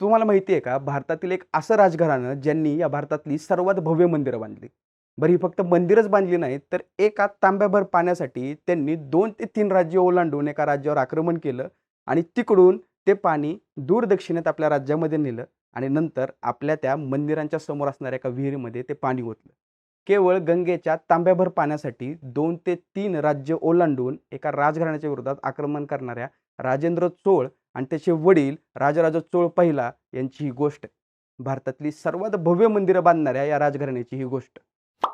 तुम्हाला माहिती आहे का भारतातील एक असं राजघराणं ज्यांनी या भारतातली सर्वात भव्य मंदिरं बांधली. बरं ही फक्त मंदिरच बांधली नाहीत तर एका तांब्याभर पाण्यासाठी त्यांनी दोन ते तीन राज्य ओलांडून एका राज्यावर आक्रमण केलं आणि तिकडून ते पाणी दूर दक्षिणेत आपल्या राज्यामध्ये नेलं आणि नंतर आपल्या त्या मंदिरांच्या समोर असणाऱ्या एका विहिरीमध्ये ते पाणी ओतलं. केवळ गंगेच्या तांब्याभर पाण्यासाठी दोन ते तीन राज्य ओलांडून एका राजघराण्याच्या विरोधात आक्रमण करणाऱ्या राजेंद्र चोळ आणि त्याचे वडील राजाराजा चोळ पहिला यांची ही गोष्ट. आहे भारतातली सर्वात भव्य मंदिरं बांधणाऱ्या या राजघराण्याची ही गोष्ट.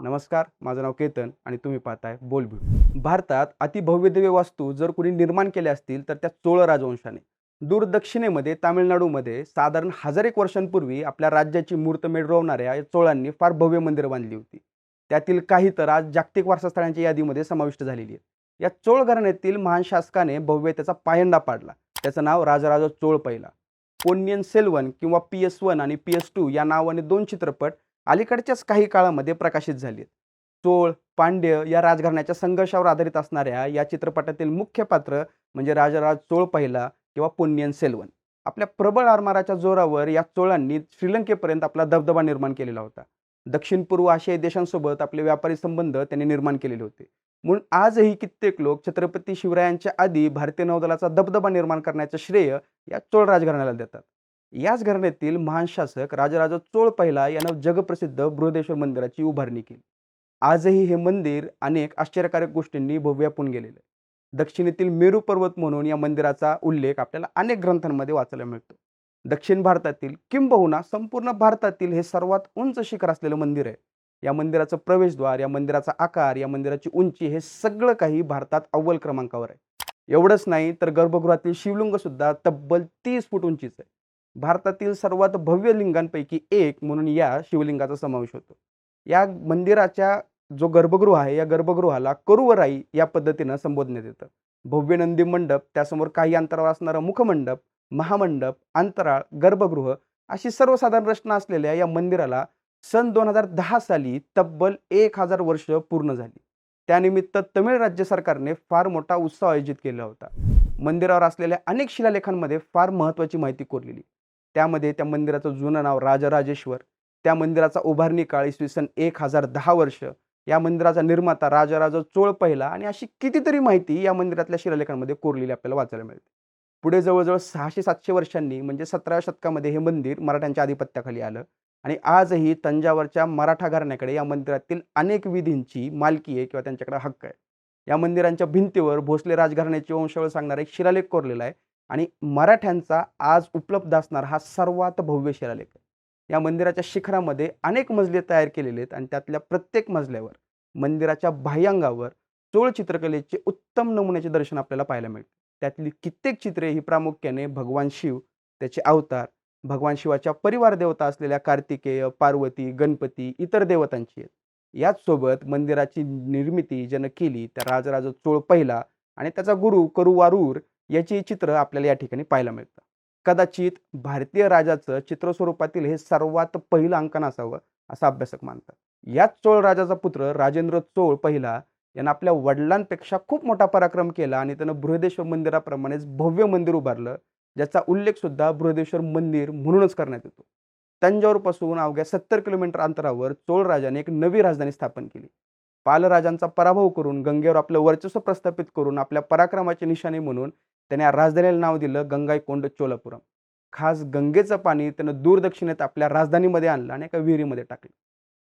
नमस्कार माझं नाव केतन आणि तुम्ही पाहताय बोलबिड भारतात अतिभव्यदिव्य वास्तू जर कोणी निर्माण केल्या असतील तर त्या चोळ राजवंशाने. दूर दक्षिणेमध्ये तामिळनाडूमध्ये साधारण हजार एक वर्षांपूर्वी आपल्या राज्याची मूर्त मिळवणाऱ्या या चोळांनी फार भव्य मंदिरं बांधली होती. त्यातील काही तर आज जागतिक वारसास्थळांच्या यादीमध्ये समाविष्ट झालेली आहेत. या चोळ घराण्यातील महान शासकाने भव्यतेचा पायंडा पाडला. त्याचं नाव राजराजा चोळ पहिला. पोन्नियन सेल्वन किंवा पी एस वन आणि पी एस टू या नावाने दोन चित्रपट अलीकडच्याच काही काळामध्ये प्रकाशित झाले चोळ पांड्य या राजघराण्याच्या संघर्षावर आधारित असणाऱ्या या चित्रपटातील मुख्य पात्र म्हणजे राजाराज चोळ पहिला किंवा पोन्नियन सेल्वन. आपल्या प्रबळ आरमाराच्या जोरावर या चोळांनी श्रीलंकेपर्यंत आपला दबदबा निर्माण केलेला होता. दक्षिण पूर्व आशियाई देशांसोबत आपले व्यापारी संबंध त्यांनी निर्माण केलेले होते. म्हणून आजही कित्येक लोक छत्रपती शिवरायांच्या आधी भारतीय नौदलाचा दबदबा निर्माण करण्याचं श्रेय या चोळ राजघराण्याला देतात. याच घराण्यातील महान शासक राजराजा चोळ पहिला यानं जगप्रसिद्ध बृहदेश्वर मंदिराची उभारणी केली. आजही हे मंदिर अनेक आश्चर्यकारक गोष्टींनी भव्यापून गेलेलं आहे. दक्षिणेतील मेरू पर्वत म्हणून या मंदिराचा उल्लेख आपल्याला अनेक ग्रंथांमध्ये वाचायला मिळतो. दक्षिण भारतातील किंबहुना संपूर्ण भारतातील हे सर्वात उंच शिखर असलेलं मंदिर आहे. या मंदिराचं प्रवेशद्वार या मंदिराचा आकार या मंदिराची उंची हे सगळं काही भारतात अव्वल क्रमांकावर आहे. एवढंच नाही तर गर्भगृहातील शिवलिंग सुद्धा तब्बल तीस फूट उंचीच आहे. भारतातील सर्वात भव्य लिंगांपैकी एक म्हणून या शिवलिंगाचा समावेश होतो. या मंदिराच्या जो गर्भगृह आहे या गर्भगृहाला करुवराई या पद्धतीनं संबोधण्यात येतं. भव्य नंदी मंडप त्यासमोर काही अंतरावर असणारा मुखमंडप महामंडप अंतराळ गर्भगृह अशी सर्वसाधारण रचना असलेल्या या मंदिराला सन दोन हजार दहा साली तब्बल एक हजार वर्ष पूर्ण झाली. त्यानिमित्त तमिळ राज्य सरकारने फार मोठा उत्सव आयोजित केला होता. मंदिरावर असलेल्या अनेक शिलालेखांमध्ये फार महत्त्वाची माहिती कोरलेली. त्यामध्ये त्या मंदिराचं जुनं नाव राजराजेश्वर त्या मंदिराचा उभारणी काळ इसवी सन एक हजार दहा वर्ष या मंदिराचा निर्माता राजाराजा चोळ पहिला आणि अशी कितीतरी माहिती या मंदिरातल्या शिलालेखांमध्ये कोरलेली आपल्याला वाचायला मिळते. पुढे जवळजवळ सहाशे सातशे वर्षांनी म्हणजे सतराव्या शतकामध्ये हे मंदिर मराठ्यांच्या आधिपत्याखाली आलं. आणि आजही तंजावरच्या मराठा घराण्याकडे या मंदिरातील अनेक विधींची मालकी आहे किंवा त्यांच्याकडे हक्क आहे. या मंदिरांच्या भिंतीवर भोसले राजघराण्याची वंशावळ सांगणारा एक शिलालेख कोरलेला आहे आणि मराठ्यांचा आज उपलब्ध असणारा हा सर्वात भव्य शिलालेख आहे. या मंदिराच्या शिखरामध्ये अनेक मजले तयार केलेले आहेत आणि त्यातल्या प्रत्येक मजल्यावर मंदिराच्या बाह्यांगावर चोळ चित्रकलेचे उत्तम नमुन्याचे दर्शन आपल्याला पाहायला मिळते. त्यातली कित्येक चित्रे ही प्रामुख्याने भगवान शिव त्याचे अवतार भगवान शिवाच्या परिवार देवता असलेल्या कार्तिकेय पार्वती गणपती इतर देवतांची आहेत. याचसोबत मंदिराची निर्मिती ज्यानं केली त्या राजराज चोळ पहिला आणि त्याचा गुरु करुवारूर याची चित्र आपल्याला या ठिकाणी पाहायला मिळतं. कदाचित भारतीय राजाचं चित्रस्वरूपातील हे सर्वात पहिलं अंकन असावं असं अभ्यासक मानतात. याच चोळ राजाचा पुत्र राजेंद्र चोळ पहिला यानं आपल्या वडिलांपेक्षा खूप मोठा पराक्रम केला आणि त्यानं बृहदेश्वर मंदिराप्रमाणेच भव्य मंदिर उभारलं. ज्याचा उल्लेख सुद्धा बृहदेश्वर मंदिर म्हणूनच करण्यात येतो. तंजावरपासून अवघ्या सत्तर किलोमीटर अंतरावर चोळ राजाने एक नवी राजधानी स्थापन केली. पालराजांचा पराभव करून गंगेवर आपलं वर्चस्व प्रस्थापित करून आपल्या पराक्रमाची निशाणे म्हणून त्याने या राजधानीला नाव दिलं गंगाईकोंड चोलापुरम. खास गंगेचं पाणी त्यानं दूरदक्षिणेत आपल्या राजधानीमध्ये आणलं आणि एका विहिरीमध्ये टाकलं.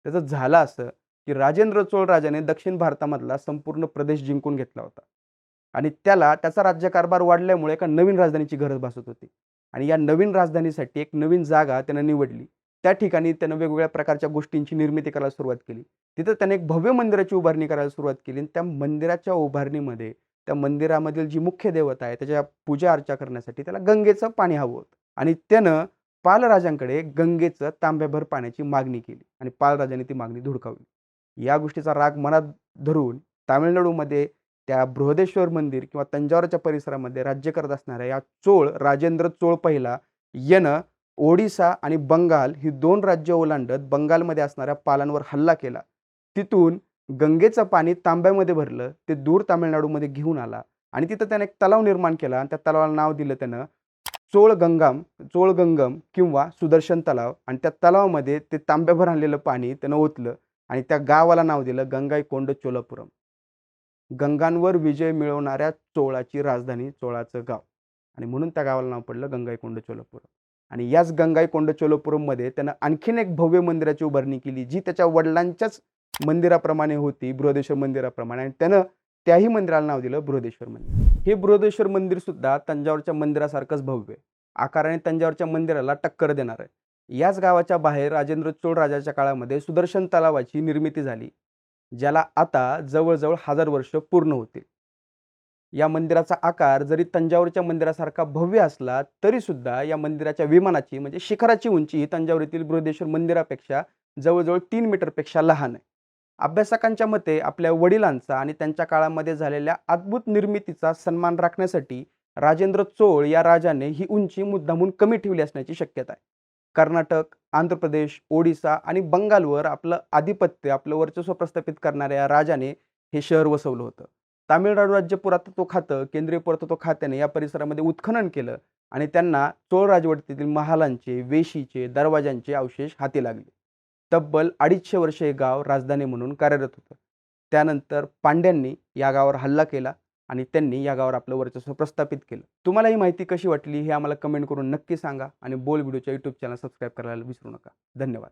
त्याचं झालं असं की राजेंद्र चोळ राजाने दक्षिण भारतामधला संपूर्ण प्रदेश जिंकून घेतला होता. आणि त्याला त्याचा राज्यकारभार वाढल्यामुळे एका नवीन राजधानीची गरज भासत होती. आणि या नवीन राजधानीसाठी एक नवीन जागा त्यानं निवडली. त्या ठिकाणी त्यानं वेगवेगळ्या प्रकारच्या गोष्टींची निर्मिती करायला सुरुवात केली. तिथं त्याने एक भव्य मंदिराची उभारणी करायला सुरुवात केली आणि त्या मंदिराच्या उभारणीमध्ये त्या मंदिरामधील जी मुख्य देवता आहे त्याच्या पूजा अर्चा करण्यासाठी त्याला गंगेचं पाणी हवं होतं. आणि त्यानं पालराजांकडे गंगेचं तांब्याभर पाण्याची मागणी केली आणि पालराजाने ती मागणी धुडकावली. या गोष्टीचा राग मनात धरून तामिळनाडूमध्ये त्या बृहदेश्वर मंदिर किंवा तंजावरच्या परिसरामध्ये राज्य करत असणाऱ्या या चोळ राजेंद्र चोळ पहिला यानं ओडिसा आणि बंगाल ही दोन राज्य ओलांडत बंगालमध्ये असणाऱ्या पालांवर हल्ला केला. तिथून गंगेचं पाणी तांब्यामध्ये भरलं ते दूर तामिळनाडूमध्ये घेऊन आला आणि तिथं त्याने एक तलाव निर्माण केला आणि त्या तलावाला नाव दिलं त्यानं चोळ गंगाम चोळ गंगम किंवा सुदर्शन तलाव आणि त्या तलावामध्ये ते तांब्याभर आणलेलं पाणी त्यानं ओतलं आणि त्या गावाला नाव दिलं गंगाईकोंड चोलापुरम गंगांवर विजय मिळवणाऱ्या चोळाची राजधानी चोळाचं गाव. आणि म्हणून त्या गावाला नाव पडलं गंगाईकोंड चोलापुरम. आणि याच गंगाईकोंड चोलापुरममध्ये त्यानं आणखीन एक भव्य मंदिराची उभारणी केली जी त्याच्या वडिलांच्याच मंदिराप्रमाणे होती बृहदेश्वर मंदिराप्रमाणे. आणि त्यानं त्याही मंदिराला नाव दिलं बृहदेश्वर मंदिर. हे बृहदेश्वर मंदिर सुद्धा तंजावरच्या मंदिरासारखंच भव्य आकाराने तंजावरच्या मंदिराला टक्कर देणार आहे. याच गावाच्या बाहेर राजेंद्र चोळ राजाच्या काळामध्ये सुदर्शन तलावाची निर्मिती झाली. ज्याला आता जवळजवळ हजार वर्ष पूर्ण होतील. या मंदिराचा आकार जरी तंजावरच्या मंदिरासारखा भव्य असला तरी सुद्धा या मंदिराच्या विमानाची म्हणजे शिखराची उंची ही तंजावर येथील बृहदेश्वर मंदिरापेक्षा जवळजवळ तीन मीटरपेक्षा लहान आहे. अभ्यासकांच्या मते आपल्या वडिलांचा आणि त्यांच्या काळामध्ये झालेल्या अद्भुत निर्मितीचा सन्मान राखण्यासाठी राजेंद्र चोळ या राजाने ही उंची मुद्दामून कमी ठेवली असण्याची शक्यता आहे. कर्नाटक आंध्र प्रदेश ओडिसा आणि बंगालवर आपलं आधिपत्य आपलं वर्चस्व प्रस्थापित करणाऱ्या राजाने हे शहर वसवलं होतं. तामिळनाडू राज्य पुरातत्व खातं केंद्रीय पुरातत्व खात्याने या परिसरामध्ये उत्खनन केलं आणि त्यांना चोळ राजवटीतील महालांचे वेशीचे दरवाजांचे अवशेष हाती लागले. तब्बल अडीचशे वर्षे हे गाव राजधानी म्हणून कार्यरत होतं. त्यानंतर पांड्यांनी या गावावर हल्ला केला आणि त्यांनी या गावावर आपलं वर्चस्व प्रस्थापित केलं. तुम्हाला ही माहिती कशी वाटली हे आम्हाला कमेंट करून नक्की सांगा आणि बोल व्हिडिओच्या यूट्यूब चॅनल सबस्क्राईब करायला विसरू नका. धन्यवाद.